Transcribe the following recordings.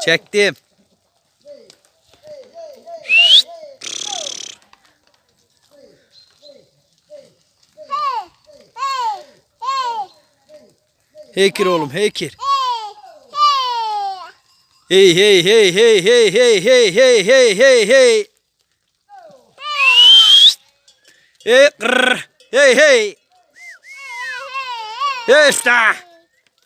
Çektim. Heykir oğlum heykir. Hey hey hey hey hey hey hey hey hey hey hey. Hey hey hey. Hey sta.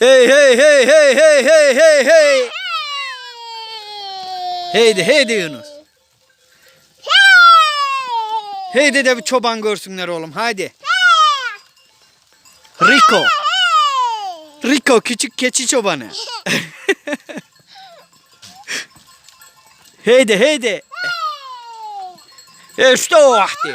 Hey hey hey hey hey hey hey hey. Heydi heydi Yunus. Heydi de bir çoban görsünler oğlum haydi. Rico. Rico küçük keçi çobanı. heydi heydi. İşte o vakti.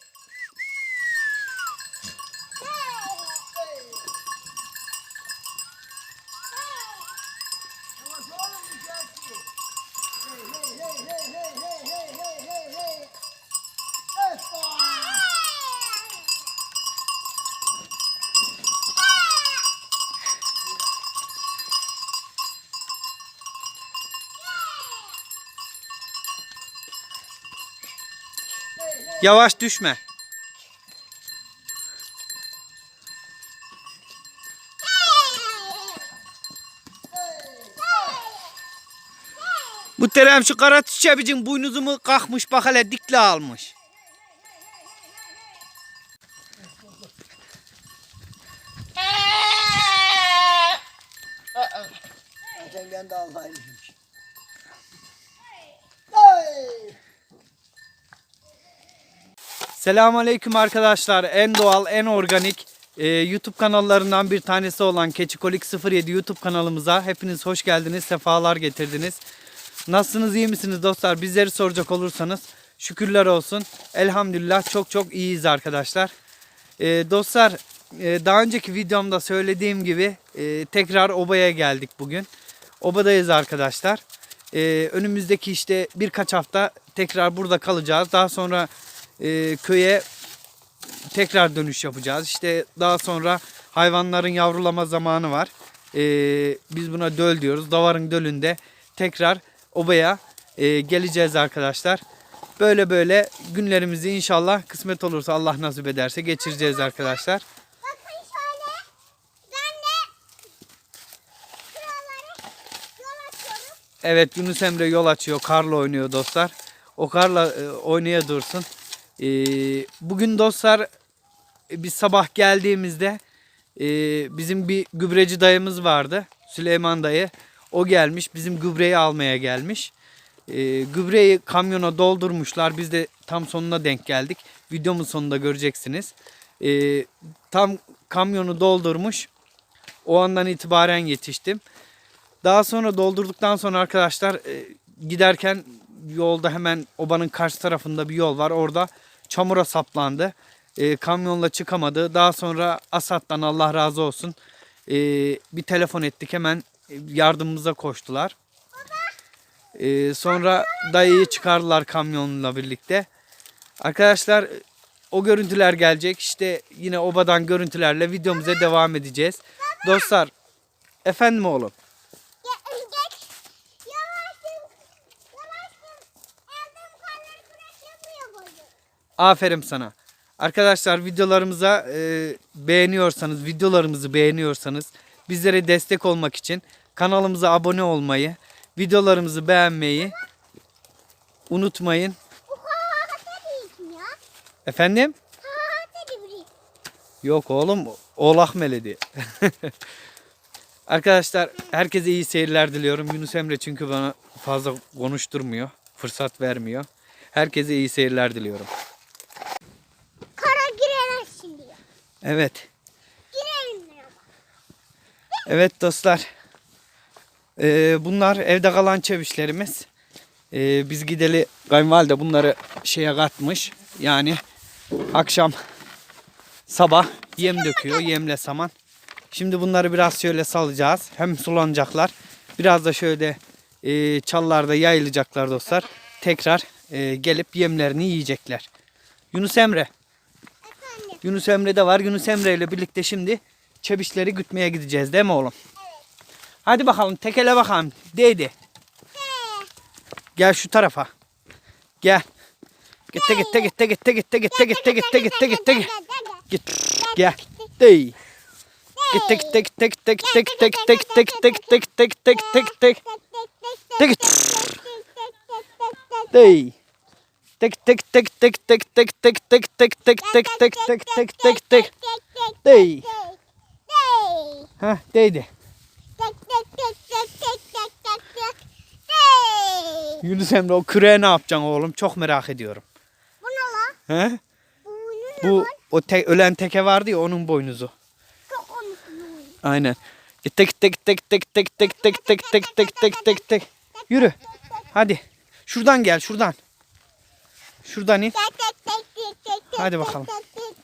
Yavaş düşme. Bu terem şu kara çiçeğin boynuzumu kalkmış bak hele dikle almış. Selamünaleyküm arkadaşlar. En doğal, en organik e, YouTube kanallarından bir tanesi olan Keçikolik 07 YouTube kanalımıza hepiniz hoş geldiniz, sefalar getirdiniz. Nasılsınız, iyi misiniz dostlar? Bizleri soracak olursanız şükürler olsun. Elhamdülillah çok çok iyiyiz arkadaşlar. E, dostlar e, daha önceki videomda söylediğim gibi e, tekrar obaya geldik bugün. Obadayız arkadaşlar. E, önümüzdeki işte birkaç hafta tekrar burada kalacağız. Daha sonra e, köye tekrar dönüş yapacağız. İşte daha sonra hayvanların yavrulama zamanı var. E, biz buna döl diyoruz. Davarın dölünde tekrar obaya e, geleceğiz arkadaşlar. Böyle böyle günlerimizi inşallah kısmet olursa Allah nasip ederse geçireceğiz arkadaşlar. Evet Yunus Emre yol açıyor. Karla oynuyor dostlar. O karla e, oynaya dursun. E, bugün dostlar e, biz sabah geldiğimizde e, bizim bir gübreci dayımız vardı. Süleyman dayı. O gelmiş. Bizim gübreyi almaya gelmiş. E, gübreyi kamyona doldurmuşlar. Biz de tam sonuna denk geldik. Videomun sonunda göreceksiniz. E, tam kamyonu doldurmuş. O andan itibaren yetiştim. Daha sonra doldurduktan sonra arkadaşlar e, giderken yolda hemen obanın karşı tarafında bir yol var. Orada çamura saplandı. E, kamyonla çıkamadı. Daha sonra Asat'tan Allah razı olsun e, bir telefon ettik. Hemen yardımımıza koştular. E, sonra dayıyı çıkardılar kamyonla birlikte. Arkadaşlar o görüntüler gelecek. İşte yine obadan görüntülerle videomuza devam edeceğiz. Dostlar efendim oğlum. Aferin sana. Arkadaşlar videolarımıza e, beğeniyorsanız, videolarımızı beğeniyorsanız bizlere destek olmak için kanalımıza abone olmayı, videolarımızı beğenmeyi unutmayın. Efendim? Yok oğlum, oğlak meledi. Arkadaşlar herkese iyi seyirler diliyorum. Yunus Emre çünkü bana fazla konuşturmuyor. Fırsat vermiyor. Herkese iyi seyirler diliyorum. Evet. Evet dostlar. Ee, bunlar evde kalan çevişlerimiz. Ee, biz gideli kayınvalide bunları şeye katmış. Yani akşam sabah yem döküyor. Yemle saman. Şimdi bunları biraz şöyle salacağız. Hem sulanacaklar. Biraz da şöyle e, çallarda yayılacaklar dostlar. Tekrar e, gelip yemlerini yiyecekler. Yunus Emre. Yunus Emre de var. Yunus Emre ile birlikte şimdi çebişleri gütmeye gideceğiz değil mi oğlum? Hadi bakalım tekele bakalım. Değdi. Gel şu tarafa. Gel. Gitti gitti gitti gitti gitti gitti gitti gitti gitti gitti gitti. Git. Gel. Dey. Gitti gitti gitti gitti gitti gitti gitti gitti gitti gitti gitti gitti gitti gitti. Dey. Tek tek tek tek tek tek tek tek tek tek tek tek tek tek tek tek. Dey. Hah değdi. Yunus Emre o küreğe ne yapacaksın oğlum? Çok merak ediyorum. Bu ne lan? He? Bu o te- ölen teke vardı ya onun boynuzu. Aynen. Tek tek tek tek tek tek tek tek tek tek tek tek tek. Yürü. Hadi. Şuradan gel şuradan. Şuradan in. Hadi bakalım.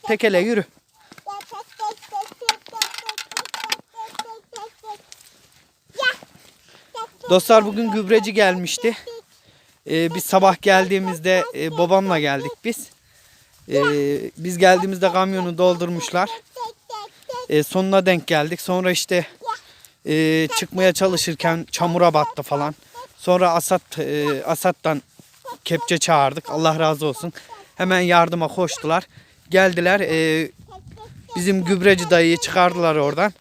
Tekele yürü. Dostlar bugün gübreci gelmişti. Ee, biz sabah geldiğimizde e, babamla geldik biz. Ee, biz geldiğimizde kamyonu doldurmuşlar. Ee, sonuna denk geldik. Sonra işte e, çıkmaya çalışırken çamura battı falan. Sonra Asat e, Asat'tan kepçe çağırdık. Allah razı olsun. Hemen yardıma koştular. Geldiler. e, bizim gübreci dayıyı çıkardılar oradan.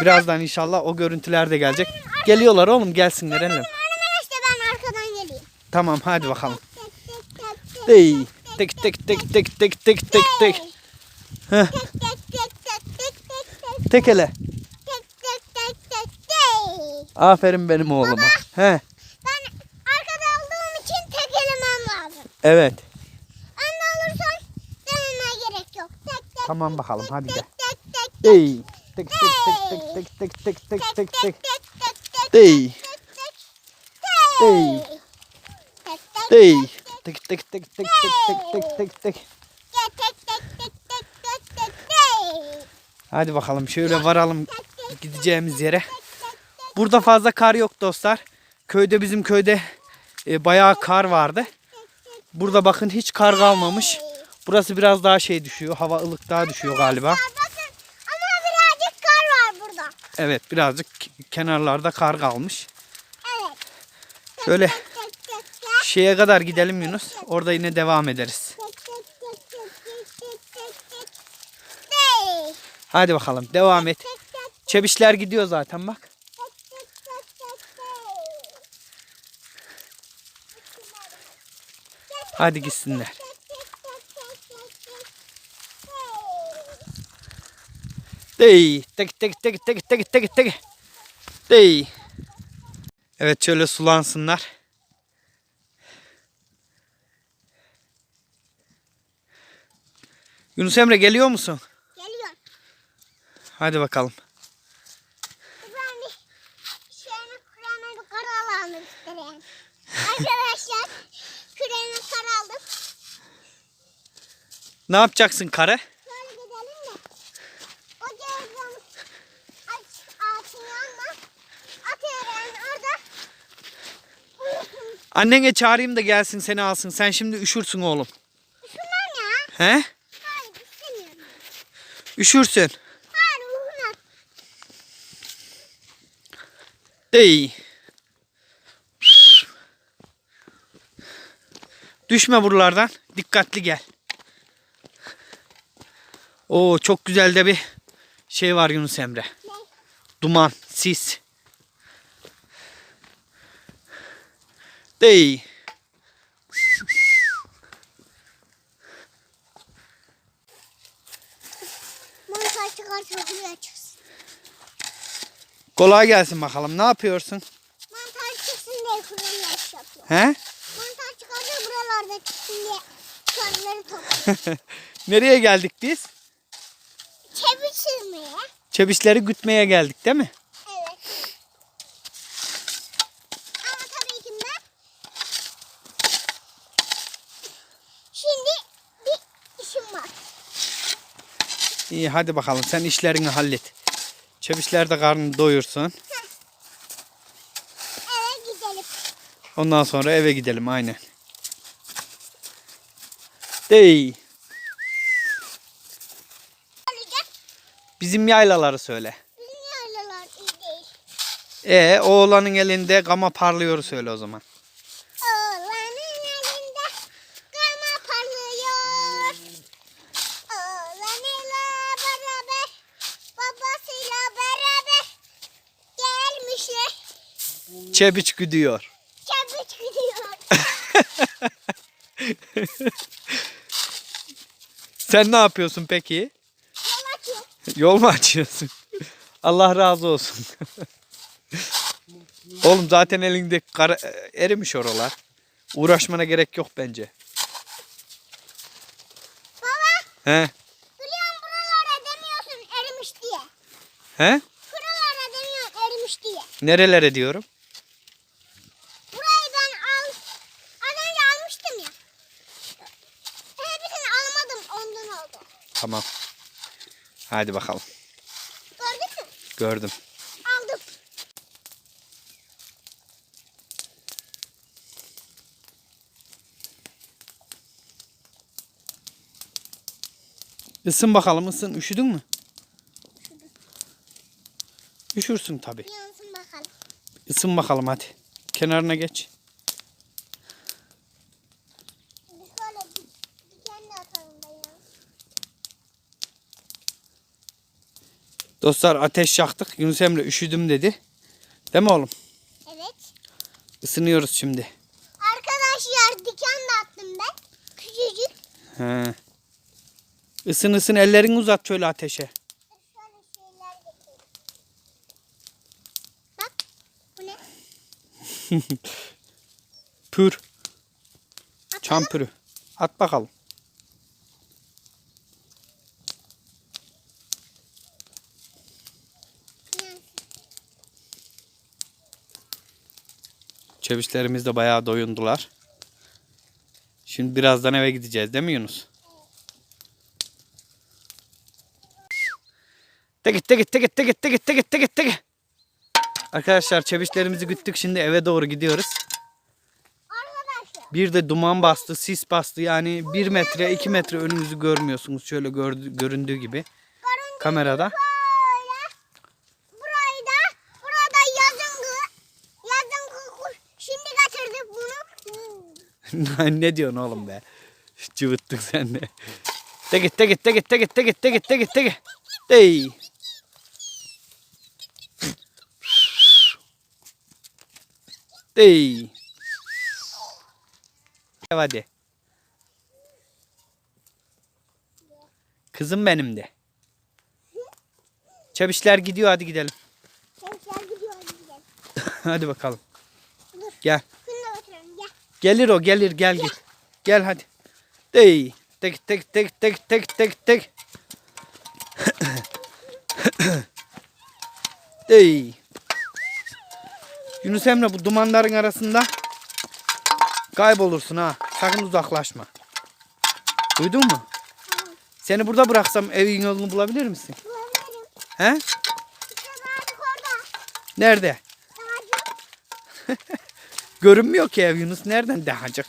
Birazdan inşallah o görüntüler de gelecek. Geliyorlar oğlum gelsinler geleyim. Tamam hadi bakalım. Dey. Tek tek tek tek tek tek tek tek. Tek hele. Aferin benim oğluma. He. Ben arkada olduğum için tek elemem lazım. Evet. Önde olursan dememe gerek yok. Tek tek Tamam bakalım hadi gel. Dey. Tek tek tek tek tek tek tek tek. tek tek Dey. Dey. Dey. Tek tek tek tek tek tek tek tek tek. Hadi bakalım şöyle varalım gideceğimiz yere. Burada fazla kar yok dostlar. Köyde bizim köyde e, bayağı kar vardı. Burada bakın hiç kar kalmamış. Burası biraz daha şey düşüyor. Hava ılık daha düşüyor galiba. Ama birazcık kar var burada. Evet birazcık kenarlarda kar kalmış. Evet. Şöyle şeye kadar gidelim Yunus. Orada yine devam ederiz. Hadi bakalım devam et. Çebişler gidiyor zaten bak. Hadi gitsinler. Dey, tek tek tek tek tek tek tek. Dey. Evet şöyle sulansınlar. Yunus Emre geliyor musun? Geliyorum. Hadi bakalım. Arkadaşlar kara aldım. Ne yapacaksın kare? Şöyle gidelim de. O cevizin aç ağaçın yanına atıyorum orada. Uyusun. Annene çağırayım da gelsin seni alsın. Sen şimdi üşürsün oğlum. Üşümem ya. He? Hayır istemiyorum. Üşürsün. Hayır üşümem. Dey. Düşme buralardan. Dikkatli gel. Oo çok güzel de bir şey var Yunus Emre. Ne? Duman, sis. Dey. Kolay gelsin bakalım. Ne yapıyorsun? Mantar çıksın diye fırın yaş yapıyor. He? Nereye geldik biz? Çevi çizmeye. Çebişleri gütmeye geldik değil mi? Evet. Ama tabii ki ben şimdi bir işim var. İyi hadi bakalım sen işlerini hallet. Çebişler de karnını doyursun. Eve gidelim. Ondan sonra eve gidelim aynen. Dey. Bizim yaylaları söyle. Bizim yaylalar iyi değil. E oğlanın elinde gama parlıyor söyle o zaman. Oğlanın elinde kama parlıyor. Oğlan ile beraber babasıyla beraber gelmişler. Çebiç güdüyor. Çabuk gidiyor. Sen ne yapıyorsun peki? Yol mu açıyorsun? Allah razı olsun. Oğlum zaten elinde kara, erimiş oralar. Uğraşmana gerek yok bence. Baba He? biliyorum buralara demiyorsun erimiş diye. He? Buralara demiyorsun erimiş diye. Nerelere diyorum? Hadi bakalım. Gördün mü? Gördüm. Aldım. Isın bakalım ısın. Üşüdün mü? Üşürsün tabi. Yansın bakalım. Isın bakalım hadi. Kenarına geç. Bir şöyle di- dikenle atalım da ya. Dostlar ateş yaktık. Yunus Emre üşüdüm dedi. Değil mi oğlum? Evet. Isınıyoruz şimdi. Arkadaşlar diken de attım ben. Küçücük. He. Isın ısın ellerini uzat şöyle ateşe. Şöyle şeyler. Bak. Bu ne? Pür. Çam pürü. At bakalım. Çevişlerimiz de bayağı doyundular. Şimdi birazdan eve gideceğiz değil mi Yunus? Teki teki teki teki teki teki teki teki. Arkadaşlar çevişlerimizi güttük şimdi eve doğru gidiyoruz. Arkadaşlar. Bir de duman bastı, sis bastı. Yani bir metre, iki metre önünüzü görmüyorsunuz. Şöyle gördü, göründüğü gibi kamerada. ne diyorsun oğlum be? Cıvıttın sen de. De git de git de git de git de git de Hadi. Kızım benim de. Çebişler gidiyor hadi gidelim. Çebişler gidiyor hadi gidelim. hadi bakalım. Dur. Gel. Gelir o gelir gel git. Gel hadi. Dey. Tek tek tek tek tek tek tek. Dey. Yunus Emre bu dumanların arasında kaybolursun ha. Sakın uzaklaşma. Duydun mu? Seni burada bıraksam evin yolunu bulabilir misin? Bulabilirim. He? İşte. Nerede? Görünmüyor ki ev Yunus. Nereden dehacık?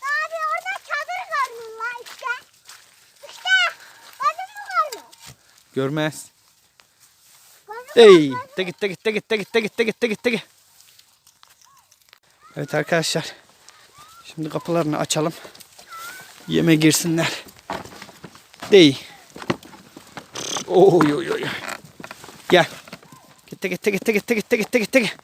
Abi orada çadır gördüm la işte. İşte. Gördün mü gördün? Görmez. Ey, te git te git te git te git te git te git te git te git. Evet arkadaşlar. Şimdi kapılarını açalım. Yeme girsinler. Dey. Oy oy oy. Gel. Git te git te git te git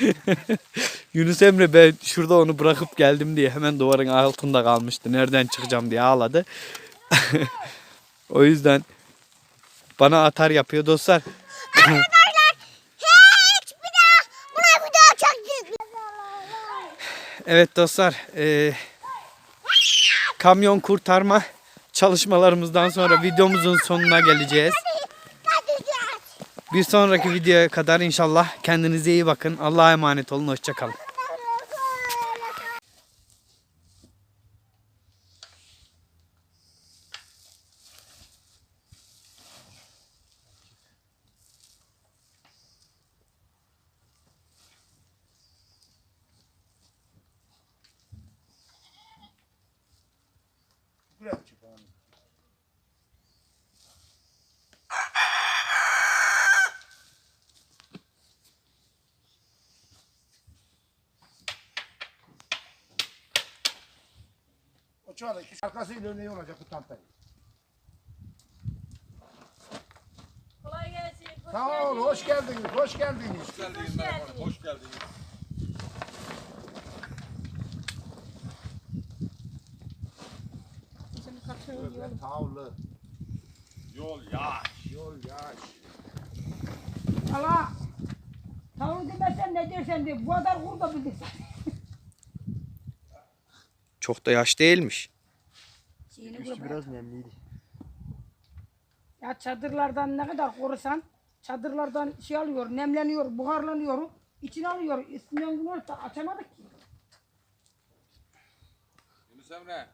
Yunus Emre ben şurada onu bırakıp geldim diye hemen duvarın altında kalmıştı. Nereden çıkacağım diye ağladı. o yüzden bana atar yapıyor dostlar. Arkadaşlar hiç bir daha buna bir daha çekeceğiz. Evet dostlar eee, kamyon kurtarma çalışmalarımızdan sonra videomuzun sonuna geleceğiz. Bir sonraki videoya kadar inşallah kendinize iyi bakın. Allah'a emanet olun. Hoşçakalın. O çuvalı arkasıyla önüne olacak bu tantayı. Kolay gelsin. Hoş Sağ ol, hoş geldiniz, hoş geldiniz. Hoş geldiniz. Tavlı. Yol ya. Yol yaş. Allah. Tavuk demesen ne dersen de bu kadar kurda bilirsen. Çok da yaş değilmiş. Biraz nemliydi. Ya çadırlardan ne kadar korusan çadırlardan şey alıyor, nemleniyor, buharlanıyor, içine alıyor. Üstünden bunu açamadık ki. Yunus Emre.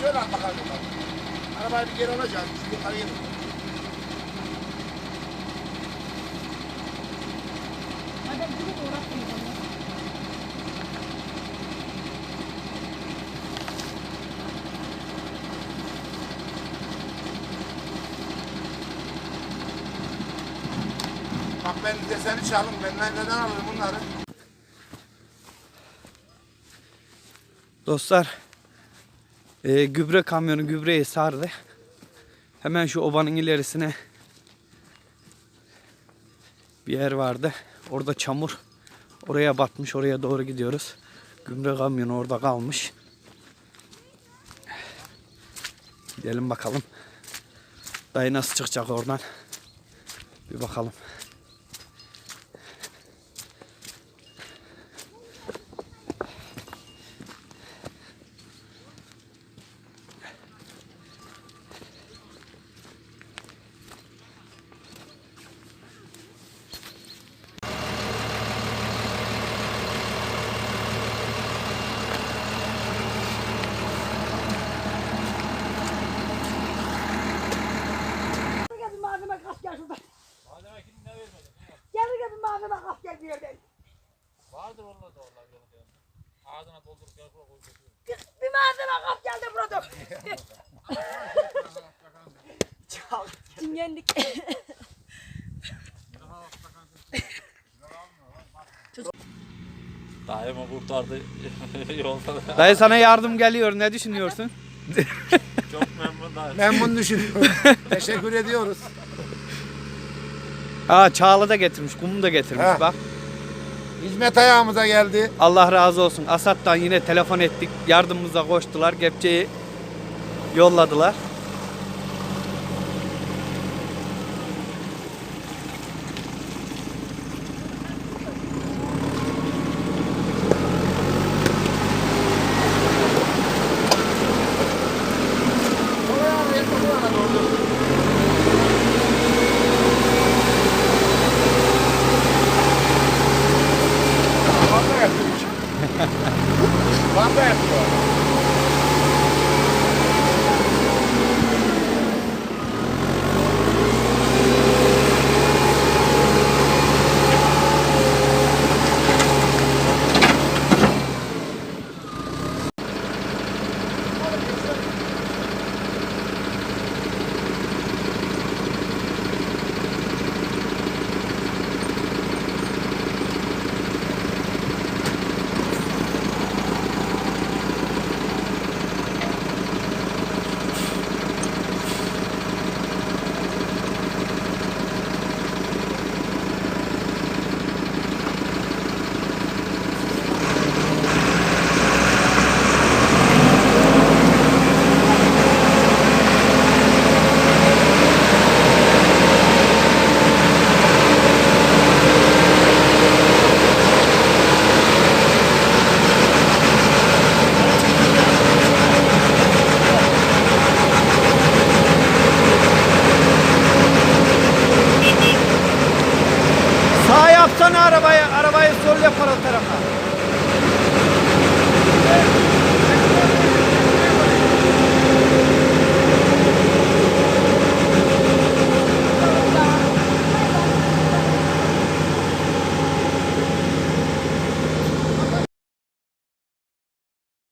Şöyle at bakalım. Arabayı bir geri alacağız. Biz yukarı gidelim. Bak ben deseni çalın. Ben neden alırım bunları? Dostlar e, gübre kamyonu gübreyi sardı. Hemen şu obanın ilerisine bir yer vardı. Orada çamur. Oraya batmış. Oraya doğru gidiyoruz. Gübre kamyonu orada kalmış. Gidelim bakalım. Dayı nasıl çıkacak oradan? Bir bakalım. Gel bir malzeme kas gel şuradan. Malzeme kim ne vermedi? Gel gel bir malzeme kas gel bir yerden. Vardır onlar da onlar yolun yanında. Ağzına doldurup gel buraya koy götür. Bir, bir malzeme kas gel de burada. Dinlendik. Daima kurtardı yolda. Dayı sana yardım geliyor. Ne düşünüyorsun? Çok memnun da. Ben bunu düşünüyorum. Teşekkür ediyoruz. Aa Çağla da getirmiş. Kumu da getirmiş Ha. bak. Hizmet ayağımıza geldi. Allah razı olsun. Asat'tan yine telefon ettik. Yardımımıza koştular. Kepçeyi yolladılar.